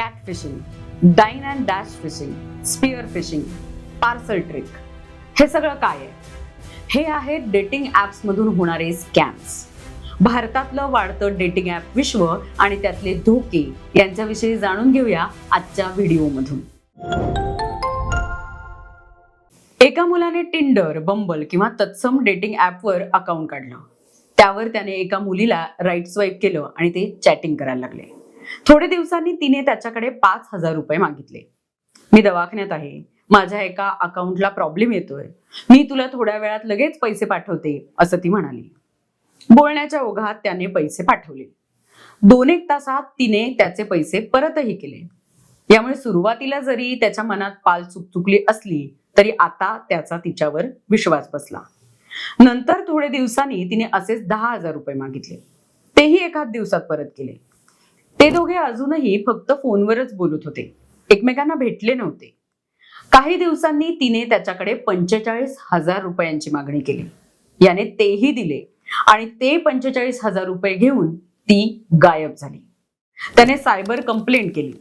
Cat fishing dine and dash fishing spear fishing parcel trick हे सगळं काय आहे? हे आहेत डेटिंग ॲप्समधून होणारे स्कॅम्स भारतातलं वाढतं डेटिंग ॲप विश्व आणि त्यातले धोके यांच्याविषयी जाणून घेऊया आजच्या व्हिडिओमधून. एका मुलाने टिंडर बंबल किंवा तत्सम डेटिंग ॲपवर अकाउंट काढलं. त्यावर त्याने एका मुलीला राईट स्वाईप केलं आणि ते चॅटिंग करायला लागले. थोडे दिवसांनी तिने त्याच्याकडे पाच हजार रुपये मागितले. मी दवाखान्यात आहे. माझ्या एका अकाउंटला प्रॉब्लेम येतोय. मी तुला थोड्या वेळात लगेच पैसे पाठवते असं ती म्हणाली. बोलण्याच्या ओघात त्याने पैसे पाठवले. दोन एक तासात तिने त्याचे पैसे परतही केले. यामुळे सुरुवातीला जरी त्याच्या मनात पाल चुकचुकली असली तरी आता त्याचा तिच्यावर विश्वास बसला. नंतर थोडे दिवसांनी तिने असेच दहा हजार रुपये मागितले. तेही एखाद दिवसात परत केले. ते दोघे अजूनही फक्त फोनवरच बोलत होते. एकमेकांना भेटले नव्हते. काही दिवसांनी तिने त्याच्याकडे पंचेचाळीस हजार रुपयांची मागणी केली. याने तेही दिले आणि ते पंचेचाळीस हजार रुपये घेऊन ती गायब झाली. त्याने सायबर कंप्लेंट केली.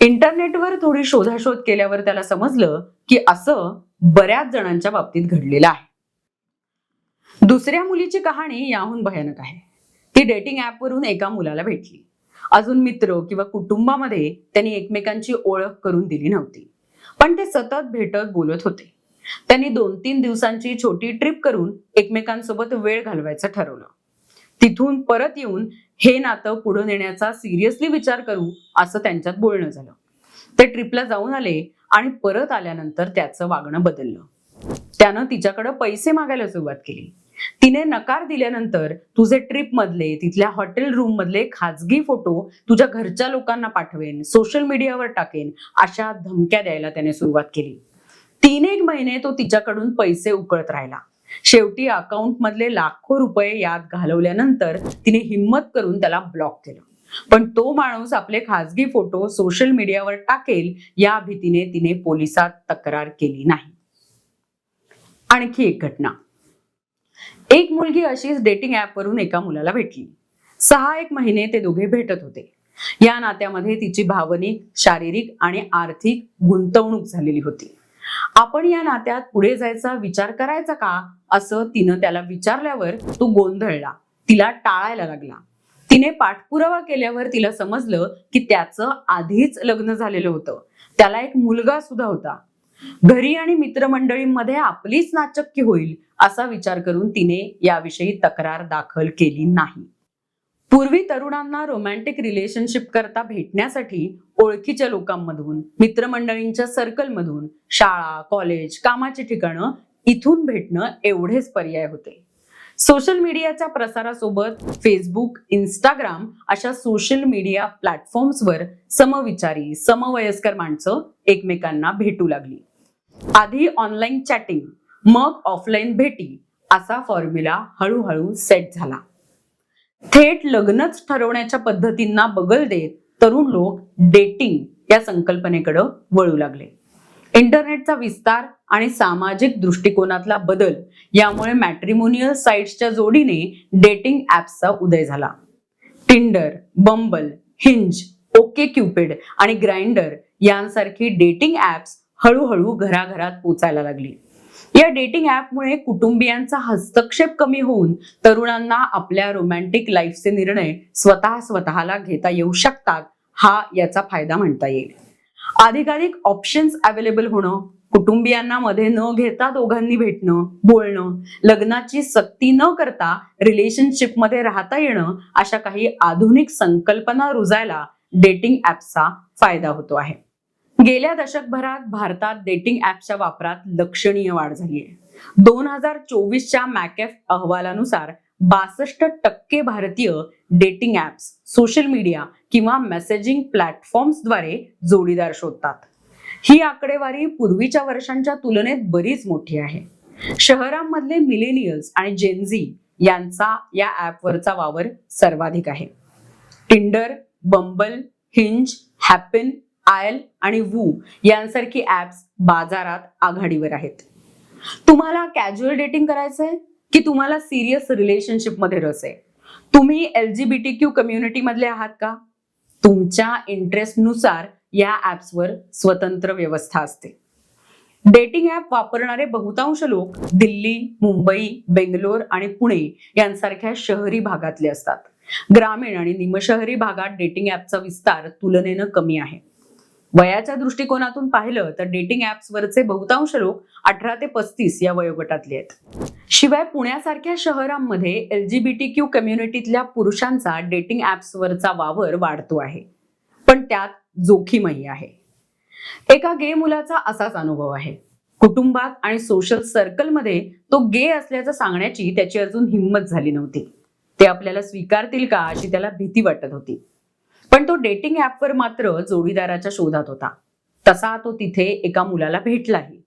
इंटरनेटवर थोडी शोधाशोध केल्यावर त्याला समजलं की असं बऱ्याच जणांच्या बाबतीत घडलेलं आहे. दुसऱ्या मुलीची कहाणी याहून भयानक आहे. ती डेटिंग ऍपवरून एका मुलाला भेटली. अजून मित्र किंवा कुटुंबामध्ये त्यांनी एकमेकांची ओळख करून दिली नव्हती. पण ते सतत भेटत बोलत होते. त्यांनी दोन तीन दिवसांची छोटी ट्रिप करून एकमेकांसोबत वेळ घालवायचं ठरवलं. तिथून परत येऊन हे नातं पुढे नेण्याचा सिरियसली विचार करू असं त्यांच्यात बोलणं झालं. ते ट्रिपला जाऊन आले आणि परत आल्यानंतर त्याचं वागणं बदललं. त्यानं तिच्याकडे पैसे मागायला सुरुवात केली. तिने नकार दिल्यानंतर तुझे ट्रिप मधले तिथल्या हॉटेल रूम मधले खाजगी फोटो तुझ्या घरच्या लोकांना पाठवेन सोशल मीडियावर टाकेन अशा धमक्या द्यायला त्याने सुरुवात केली. तीन एक महिने तो तिच्याकडून पैसे उकळत राहिला. शेवटी अकाउंट मधले लाखो रुपये यात घालवल्यानंतर तिने हिंमत करून त्याला ब्लॉक केलं. पण तो माणूस आपले खाजगी फोटो सोशल मीडियावर टाकेल या भीतीने तिने पोलिसात तक्रार केली नाही. आणखी एक घटना. एक मुलगी अशीच डेटिंग ॲपवरून एका मुलाला भेटली. सहा एक महिने ते दोघे भेटत होते. या नात्यामध्ये तिची भावनिक शारीरिक आणि आर्थिक गुंतवणूक झालेली होती. आपण या नात्यात पुढे जायचा विचार करायचा का? असं तिनं त्याला विचारल्यावर तो गोंधळला. तिला टाळायला लागला. तिने पाठपुरावा केल्यावर तिला समजलं की त्याचं आधीच लग्न झालेलं होतं. त्याला एक मुलगा सुद्धा होता. घरी आणि मित्रमंडळींमध्ये आपलीच नाचक्की होईल असा विचार करून तिने याविषयी तक्रार दाखल केली नाही. पूर्वी तरुणांना रोमॅन्टिक रिलेशनशिप करता भेटण्यासाठी ओळखीच्या लोकांमधून मित्रमंडळींच्या सर्कलमधून शाळा कॉलेज कामाची ठिकाणं इथून भेटणं एवढेच पर्याय होते. सोशल मीडियाच्या प्रसारासोबत फेसबुक इंस्टाग्राम अशा सोशल मीडिया प्लॅटफॉर्म्सवर समविचारी समवयस्कर माणसं एकमेकांना भेटू लागली. आधी ऑनलाईन चॅटिंग मग ऑफलाईन भेटी असा फॉर्म्युला हळूहळू सेट झाला. थेट लग्नच ठरवण्याच्या पद्धतींना बगल देत तरुण लोक डेटिंग या संकल्पनेकडे वळू लागले. इंटरनेटचा विस्तार आणि सामाजिक दृष्टिकोनातला बदल यामुळे मॅट्रिमोनियल साईट्सच्या जोडीने डेटिंग ऍप्सचा उदय झाला. Tinder Bumble Hinge OkCupid आणि ग्राइंडर यांसारखी डेटिंग ऍप्स हळूहळू घराघरात पोचायला लागली. या डेटिंग ऍपमुळे कुटुंबियांचा हस्तक्षेप कमी होऊन तरुणांना आपल्या रोमॅन्टिक लाईफचे निर्णय स्वतः स्वतःला घेता येऊ शकतात हा याचा फायदा म्हणता येईल. अधिकाधिक ऑप्शन्स अवेलेबल होणं कुटुंबियांना मध्ये न घेता दोघांनी भेटणं बोलणं लग्नाची सक्ती न करता रिलेशनशिपमध्ये राहता येणं अशा काही आधुनिक संकल्पना रुजायला डेटिंग ॲप्सचा फायदा होतो आहे. गेल्या दशकभरात भारतात डेटिंग ऍप्सच्या वापरात लक्षणीय वाढ झाली आहे दोन हजार चोवीसच्या मॅकेफ अहवालानुसार बासष्ट टक्के भारतीय डेटिंग ऍप्स सोशल मीडिया किंवा मेसेजिंग प्लॅटफॉर्म्सद्वारे जोडीदार शोधतात. ही आकडेवारी पूर्वीच्या वर्षांच्या तुलनेत बरीच मोठी आहे. शहरांमधले मिलेनियल्स आणि जेनझी यांचा या ऍपवरचा वावर सर्वाधिक आहे. Tinder Bumble Hinge Happn Aisle आणि वू यांसारखी ऍप्स बाजारात आघाडीवर आहेत. तुम्हाला कॅज्युअल डेटिंग करायचंय की तुम्हाला सिरियस रिलेशनशिपमध्ये रस आहे? तुम्ही L G B T Q community मधले आहात का? तुमच्या इंटरेस्टनुसार या ऍप्सवर स्वतंत्र व्यवस्था असते. डेटिंग ऍप वापरणारे बहुतांश लोक दिल्ली मुंबई बेंगलोर आणि पुणे यांसारख्या शहरी भागातले असतात. ग्रामीण आणि निमशहरी भागात डेटिंग ऍपचा विस्तार तुलनेनं कमी आहे. वयाच्या दृष्टिकोनातून पाहिलं तर डेटिंग ऍप्सवरचे बहुतांश लोक अठरा ते पस्तीस या वयोगटातले आहेत. शिवाय पुण्यासारख्या शहरांमध्ये एलजीबीटी क्यू कम्युनिटीतल्या पुरुषांचा डेटिंग ऍप्सवरचा वावर वाढतो आहे. पण त्यात जोखीमही आहे. एका गे मुलाचा असाच अनुभव आहे. कुटुंबात आणि सोशल सर्कलमध्ये तो गे असल्याचं सांगण्याची त्याची अजून हिंमत झाली नव्हती. ते आपल्याला स्वीकारतील का अशी त्याला भीती वाटत होती. पण तो डेटिंग ऍपवर मात्र जोडीदाराच्या शोधात होता. तसा तो तिथे एका मुलाला भेटलाही.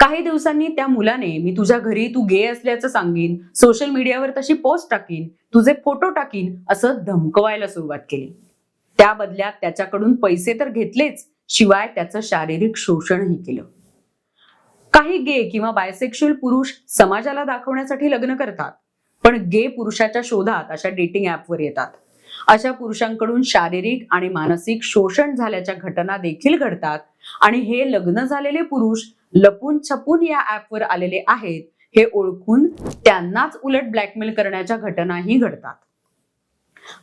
काही दिवसांनी त्या मुलाने मी तुझ्या घरी तू गे असल्याचं सांगीन सोशल मीडियावर तशी पोस्ट टाकीन तुझे फोटो टाकीन असं धमकवायला सुरुवात केली. त्या बदल्यात त्याच्याकडून पैसे तर घेतलेच शिवाय त्याचं शारीरिक शोषणही केलं. काही गे किंवा बायसेक्शुअल पुरुष समाजाला दाखवण्यासाठी लग्न करतात पण गे पुरुषाच्या शोधात अशा डेटिंग ऍपवर येतात. अशा पुरुषांकडून शारीरिक आणि मानसिक शोषण झाल्याच्या घटना देखील घडतात. आणि हे लग्न झालेले पुरुष लपून छपून या ऍपवर आलेले आहेत हे ओळखून त्यांनाच उलट ब्लॅकमेल करण्याच्या घटनाही घडतात.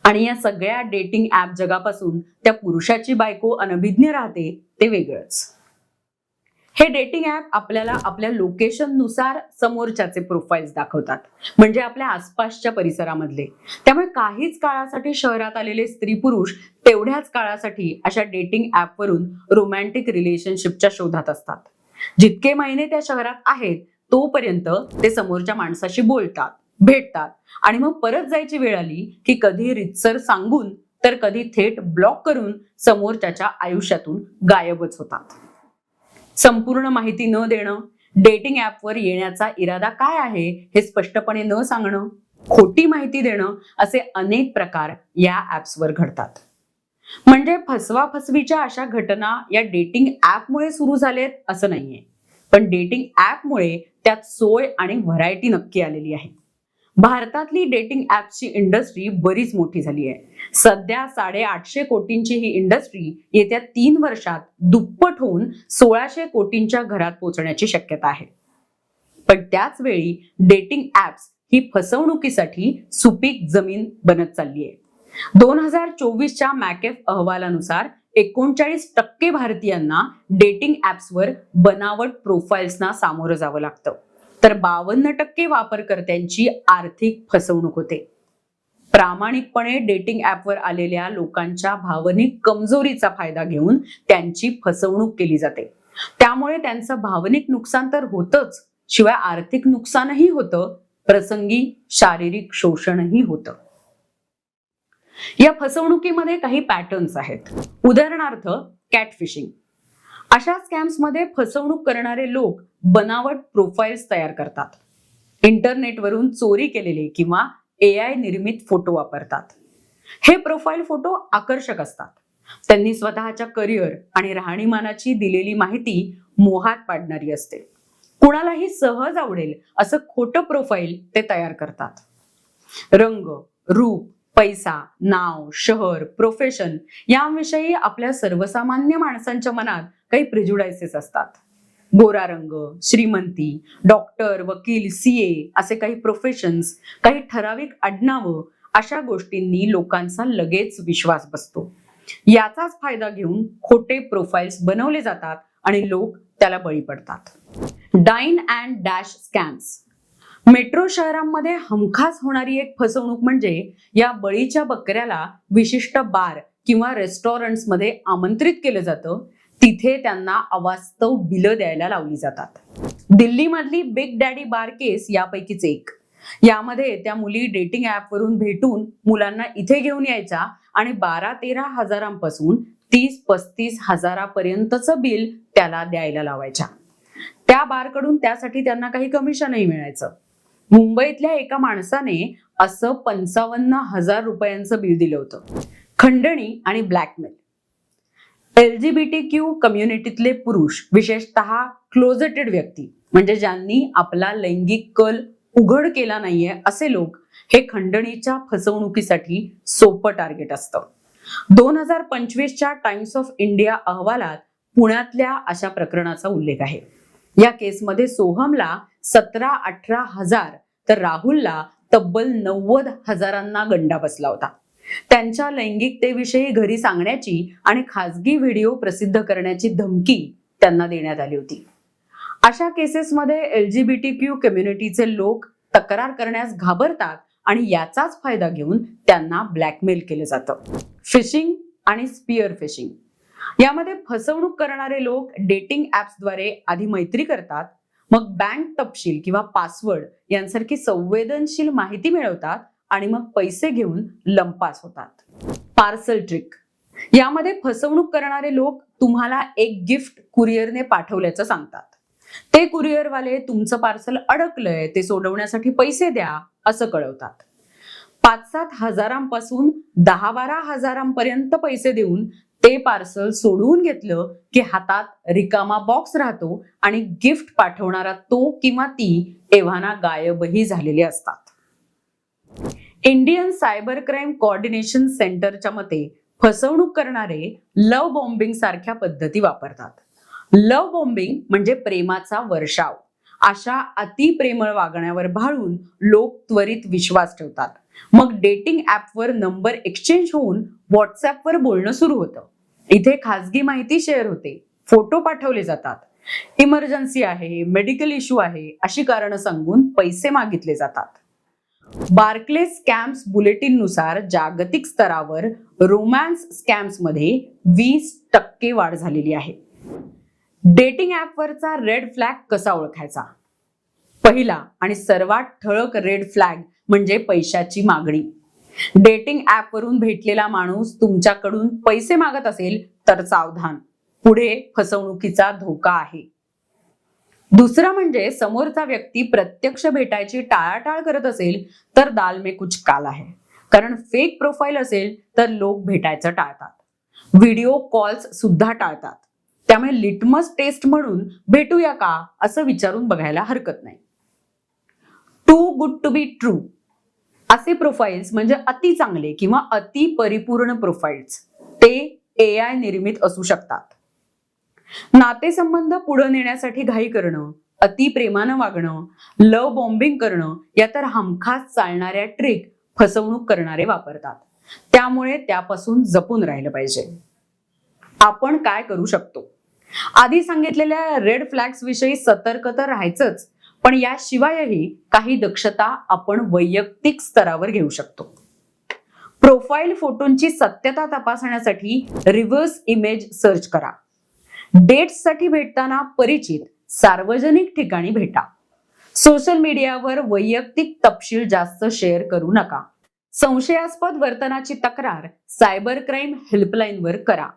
आणि या सगळ्या डेटिंग ऍप जगापासून त्या पुरुषाची बायको अनभिज्ञ राहते ते वेगळंच. हे डेटिंग ऍप आपल्याला आपल्या लोकेशननुसार समोरच्याचे प्रोफाईल्स दाखवतात. म्हणजे आपल्या आसपासच्या परिसरामधले. त्यामुळे काहीच काळासाठी शहरात आलेले स्त्री पुरुष तेवढ्याच काळासाठी अशा डेटिंग ऍपवरून रोमॅन्टिक रिलेशनशिपच्या शोधात असतात. जितके महिने त्या शहरात आहेत तोपर्यंत ते समोरच्या माणसाशी बोलतात भेटतात. आणि मग परत जायची वेळ आली की कधी रितसर सांगून तर कधी थेट ब्लॉक करून समोरच्याच्या आयुष्यातून गायबच होतात. संपूर्ण माहिती न देणं डेटिंग ऍपवर येण्याचा इरादा काय आहे हे स्पष्टपणे न सांगणं खोटी माहिती देणं असे अनेक प्रकार या ॲप्सवर घडतात. म्हणजे फसवा फसवीच्या अशा घटना या डेटिंग ऍपमुळे सुरू झालेत असं नाहीये. पण डेटिंग ऍपमुळे त्यात सोय आणि व्हरायटी नक्की आलेली आहे. भारतातली डेटिंग ऍप्सची इंडस्ट्री बरीच मोठी झाली आहे. सध्या साडेआठशे कोटींची ही इंडस्ट्री येत्या तीन वर्षात दुप्पट होऊन सोळाशे कोटींच्या घरात पोहोचण्याची शक्यता आहे. पण त्याच वेळी डेटिंग ऍप्स ही फसवणुकीसाठी सुपीक जमीन बनत चालली आहे. दोन हजार चोवीसच्या मॅकेफ अहवालानुसार एकोणचाळीस टक्के भारतीयांना डेटिंग ऍप्सवर बनावट प्रोफाईल्सना सामोरं जावं लागतं. तर बावन्न टक्के वापरकर्त्यांची आर्थिक फसवणूक होते. प्रामाणिकपणे डेटिंग ऍपवर आलेल्या लोकांच्या भावनिक कमजोरीचा फायदा घेऊन त्यांची फसवणूक केली जाते. त्यामुळे त्यांचं भावनिक नुकसान तर होतच शिवाय आर्थिक नुकसानही होतं प्रसंगी शारीरिक शोषणही होतं. या फसवणुकीमध्ये काही पॅटर्न्स आहेत. उदाहरणार्थ कॅटफिशिंग अशा स्कॅम्समध्ये फसवणूक करणारे लोक बनावट प्रोफाईल्स तयार करतात. इंटरनेटवरून चोरी केलेले किंवा ए आय निर्मित फोटो वापरतात. हे प्रोफाईल फोटो आकर्षक असतात. त्यांनी स्वतःच्या करिअर आणि राहणीमानाची दिलेली माहिती मोहात पाडणारी असते. कुणालाही सहज आवडेल असं खोटं प्रोफाईल ते तयार करतात. रंग रूप पैसा नाव शहर प्रोफेशन याविषयी आपल्या सर्वसामान्य माणसांच्या मनात काही प्रिज्युडायसेस असतात. गोरा रंग श्रीमंती डॉक्टर वकील सीए असे काही प्रोफेशन्स काही ठराविक आडनावं अशा गोष्टींनी लोकांचा लगेच विश्वास बसतो. याचाच फायदा घेऊन खोटे प्रोफाईल्स बनवले जातात आणि लोक त्याला बळी पडतात. Dine and dash scams metro शहरांमध्ये हमखास होणारी एक फसवणूक म्हणजे या बळीच्या बकऱ्याला विशिष्ट बार किंवा रेस्टॉरंट्समध्ये आमंत्रित केलं जातं तिथे त्यांना अवास्तव बिलं द्यायला लावली जातात. दिल्लीमधली बिग डॅडी बार केस यापैकीच एक. यामध्ये त्या मुली डेटिंग ॲपवरून भेटून मुलांना इथे घेऊन यायच्या आणि बारा तेरा हजारांपासून तीस पस्तीस हजारापर्यंतचं बिल त्याला द्यायला लावायच्या. त्या बारकडून त्यासाठी त्यांना काही कमिशनही मिळायचं. मुंबईतल्या एका माणसाने असं पंचावन्न हजार रुपयांचं बिल दिलं होतं. खंडणी आणि ब्लॅकमेल. एलजीबीटी क्यू कम्युनिटीतले पुरुष विशेषतः क्लोजेटेड व्यक्ती म्हणजे ज्यांनी आपला लैंगिक कल उघड केला नाहीये असे लोक हे खंडणीच्या फसवणुकीसाठी सोपं टार्गेट असतं. दोन हजार पंचवीसच्या टाइम्स ऑफ इंडिया अहवालात पुण्यातल्या अशा प्रकरणाचा उल्लेख आहे. या केसमध्ये सोहमला सतरा अठरा हजार तर राहुलला तब्बल नव्वद हजारांना गंडा बसला होता. त्यांच्या लैंगिकतेविषयी घरी सांगण्याची आणि खासगी व्हिडिओ प्रसिद्ध करण्याची धमकी त्यांना देण्यात आली होती. अशा केसेसमध्ये एलजीबीटी क्यू कम्युनिटीचे लोक तक्रार करण्यास घाबरतात आणि याचाच फायदा घेऊन त्यांना ब्लॅकमेल केलं जातं. फिशिंग आणि स्पिअर फिशिंग यामध्ये फसवणूक करणारे लोक डेटिंग ॲप्सद्वारे आधी मैत्री करतात मग बँक तपशील किंवा पासवर्ड यांसारखी संवेदनशील माहिती मिळवतात आणि मग पैसे घेऊन लंपास होतात. पार्सल ट्रिक यामध्ये फसवणूक करणारे लोक तुम्हाला एक गिफ्ट कुरिअरने पाठवल्याचं सांगतात. ते कुरिअरवाले तुमचं पार्सल अडकलंय ते सोडवण्यासाठी पैसे द्या असं कळवतात. पाच सात हजारांपासून दहा बारा हजारांपर्यंत पैसे देऊन ते पार्सल सोडवून घेतलं की हातात रिकामा बॉक्स राहतो आणि गिफ्ट पाठवणारा तो किंवा ती एव्हाना गायबही झालेले असतात. इंडियन सायबर क्राईम कोऑर्डिनेशन सेंटरच्या मते फसवणूक करणारे लव बॉम्बिंग सारख्या पद्धती वापरतात. लव बॉम्बिंग म्हणजे प्रेमाचा वर्षाव. अशा अतिप्रेमळ वागण्यावर भाळून लोक त्वरित विश्वास ठेवतात. मग डेटिंग ऍपवर नंबर एक्सचेंज होऊन व्हॉट्सअपवर बोलणं सुरू होतं. इथे खासगी माहिती शेअर होते. फोटो पाठवले जातात. इमर्जन्सी आहे मेडिकल इश्यू आहे अशी कारणं सांगून पैसे मागितले जातात. बार्कले स्कॅम्स बुलेटिननुसार जागतिक स्तरावर रोमॅन्स स्कॅम्समध्ये वीस टक्के वाढ झालेली आहे. डेटिंग ऍपवरचा रेड फ्लॅग कसा ओळखायचा? पहिला आणि सर्वात ठळक रेड फ्लॅग म्हणजे पैशाची मागणी. डेटिंग ॲपवरून भेटलेला माणूस तुमच्याकडून पैसे मागत असेल तर सावधान. पुढे फसवणुकीचा धोका आहे. दुसरं म्हणजे समोरचा व्यक्ती प्रत्यक्ष भेटायची टाळाटाळ करत असेल तर दाल में कुछ काल आहे. कारण फेक प्रोफाईल असेल तर लोक भेटायचं टाळतात. व्हिडिओ कॉल्स सुद्धा टाळतात. त्यामुळे लिटमस टेस्ट म्हणून भेटूया का असं विचारून बघायला हरकत नाही. Too good to be true असे प्रोफाईल्स म्हणजे अति चांगले किंवा अति परिपूर्ण प्रोफाईल्स ते ए आय निर्मित असू शकतात. नातेसंबंध पुढे नेण्यासाठी घाई करणं अति प्रेमानं वागणं लव बॉम्बिंग करणं या तर हमखास चालणाऱ्या ट्रिक फसवणूक करणारे वापरतात. त्यामुळे त्यापासून जपून राहिलं पाहिजे. आपण काय करू शकतो? आधी सांगितलेल्या रेड फ्लॅग्स विषयी सतर्क तर राहायचंच पण याशिवायही काही दक्षता आपण वैयक्तिक स्तरावर घेऊ शकतो. प्रोफाईल फोटोंची सत्यता तपासण्यासाठी रिव्हर्स इमेज सर्च करा. डेट्ससाठी भेटताना परिचित सार्वजनिक ठिकाणी भेटा. सोशल मीडियावर वैयक्तिक तपशील जास्त शेअर करू नका. संशयास्पद वर्तनाची तक्रार सायबर क्राईम हेल्पलाईनवर करा.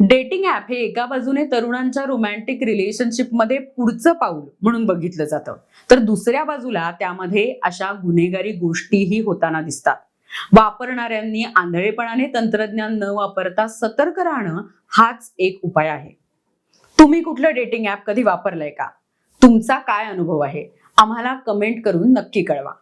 डेटिंग ऍप हे एका बाजूने तरुणांच्या रोमॅन्टिक रिलेशनशिपमध्ये पुढचं पाऊल म्हणून बघितलं जातं. तर दुसऱ्या बाजूला त्यामध्ये अशा गुन्हेगारी गोष्टीही होताना दिसतात. वापरणाऱ्यांनी आंधळेपणाने तंत्रज्ञान न वापरता सतर्क राहणं हाच एक उपाय आहे. तुम्ही कुठलं डेटिंग ऍप कधी वापरलंय का? तुमचा काय अनुभव आहे? आम्हाला कमेंट करून नक्की कळवा.